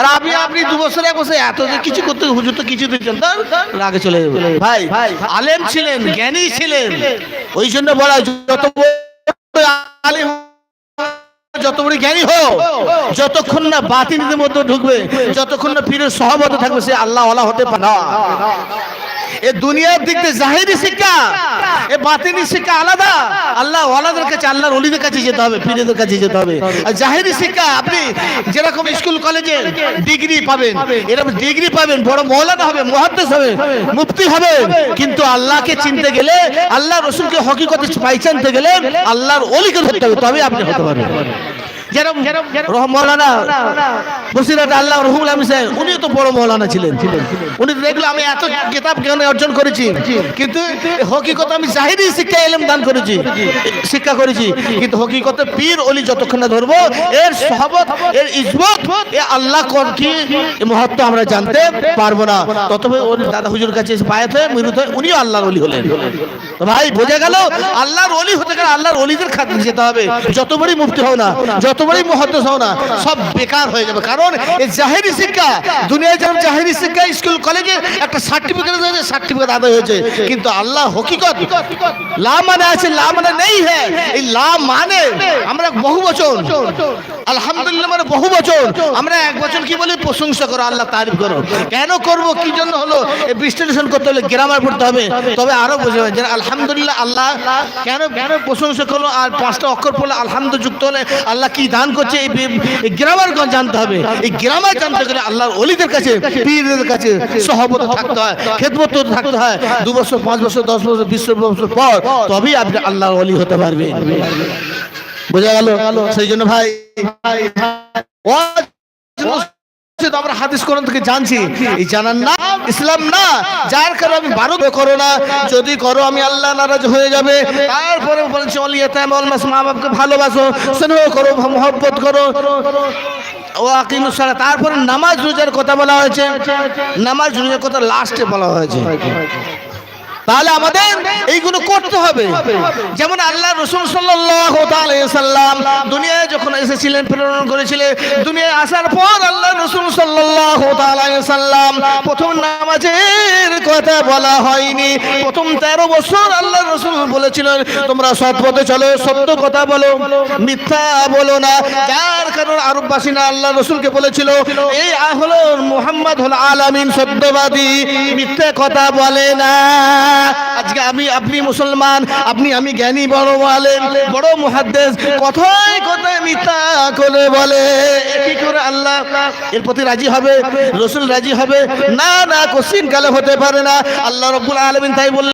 আর আপনি আপনি দু বছর এক বছর এত যে কিছু করতে হুজুর তো কিছু দিচ্ছেন তার রাগে চলে যাবে। ভাই আলেম ছিলেন জ্ঞানী ছিলেন। ওই জন্য বলা যত আলেম যত বড় জ্ঞানী হোক যতক্ষণ না বাতিনদের মধ্যে ঢুকবে যতক্ষণ না পীরের সহমত থাকবে সে আল্লাহ ওলা হতে পারে না। এ দুনিয়ার দিক দিয়ে জাহিরি শিক্ষা, এ বাতিনি শিক্ষা আলাদা। আল্লাহ ওয়ালাদের কাছে, আল্লাহর অলিদের কাছে যেতে হবে, পীরেদের কাছে যেতে হবে। আর জাহিরি শিক্ষা, আপনি যেরকম স্কুল, কলেজে ডিগ্রি পাবেন, এরকম ডিগ্রি পাবেন, বড় মৌলানা হবে, মুহাদ্দিস হবে, মুফতি হবে। কিন্তু আল্লাহকে চিনতে গেলে, আল্লাহ রসুলকে হকিকতে পাইচানতে গেলে, আল্লাহর অলিকে ধরতে হবে তবে আপনি হতে পারবেন। যেরকম রহম মৌলানা বসিরাট আল্লাহ রহুল আলম সাহেব উনিও তো বড় মৌলানা ছিলেন। উনি দেখল আমি এত কিতাব জ্ঞান অর্জন করেছি কিন্তু হকিকত আমি জাহিরি শিক্ষা এলেম দান করেছি শিক্ষা করেছি কিন্তু হকিকত পীর অলি যতক্ষণ না ধরবো এর সহবত এর ইজমত এ আল্লাহ কর কি মহত্ব আমরা জানতে পারব না। ততবে ওর দাদা হুজুর কাছে এসে হয়ে হয়ে উনিও আল্লাহর অলি হলেন। তো ভাই বোঝা গেল আল্লাহর অলি হতে গেলে আল্লাহর অলিদের খাতির যেতে হবে। যত বড়ই মুফতি হও না যত বড়ই মহত্ব হও না, সব বেকার হয়ে যাবে। কারণ এই জাহেরি শিক্ষা, দুনিয়ায় যেমন জাহেরি শিক্ষা, স্কুল, কলেজে একটা সার্টিফিকেট হয়েছে সার্টিফিকেট আদায় হয়েছে। কিন্তু আল্লাহ হকিকত, লা মানে আছে, লা মানে নেই হ্যাঁ। এই লা মানে আমরা বহু বছর আলহামদুলিল্লাহ মানে বহু বচন আমরা এক বচন কি বলি? প্রশংসা করো, আল্লাহ তারিফ করো। কেন করব? কি জন্য হলো? বিশ্লেষণ করতে হলে গ্রামার পড়তে হবে। তবে আরও বোঝা যাবে আলহামদুলিল্লাহ আল্লাহ কেন কেন প্রশংসা করল? আর পাঁচটা অক্ষর পড়লে আলহামদু যুক্ত হলে আল্লাহ কি দান করছে? এই গ্রামার জানতে হবে? এই গ্রামার জানতে গেলে আল্লাহর অলিদের কাছে, পীরদের কাছে সহবত থাকতে হয়, খেদমত থাকতে হয়। দু বছর, পাঁচ বছর, দশ বছর, বিশ বছর, পর তবেই আপনি আল্লাহর অলি হতে পারবেন। বোঝা গেল? সেই জন্য ভাই হাদিস জানছি, এই না, ইসলাম না, যার আমি করো না, যদি করো আমি আল্লাহ নারাজ হয়ে যাবে তারপরে মা ভালোবাসো করো করো তারপরে নামাজ রোজার কথা বলা হয়েছে, নামাজ রোজার কথা লাস্টে বলা হয়েছে। তাহলে আমাদের এইগুলো করতে হবে। যেমন আল্লাহ রসুল সাল্লাম দুনিয়ায় যখন এসেছিলেন, প্রেরণ করেছিলেন, দুনিয়ায় আসার পর আল্লাহ রসুল সাল্লাম প্রথম নামাজের কথা বলা হয়নি। প্রথম তেরো বছর আল্লাহ রসুল বলেছিলেন, তোমরা সৎ পথে চলো, সত্য কথা বলো, মিথ্যা বলো না। যার কারণ আরববাসীরা আল্লাহ রসুলকে বলেছিল, এই হলো মোহাম্মদ হল আলামিন সত্যবাদী, মিথ্যা কথা বলে না। আজকে আমি, আপনি মুসলমান, আপনি, আমি জ্ঞানী, বড় আলেম, বড় মুহাদ্দেস, কথায় কথায় মিথ্যা করে বলে। কি করে আল্লাহ এর প্রতি রাজি হবে, রসুল রাজি হবে। না না, কোশ্চিন কালে হতে পারে না। আল্লাহ রব্বুল আলমিন তাই বললেন।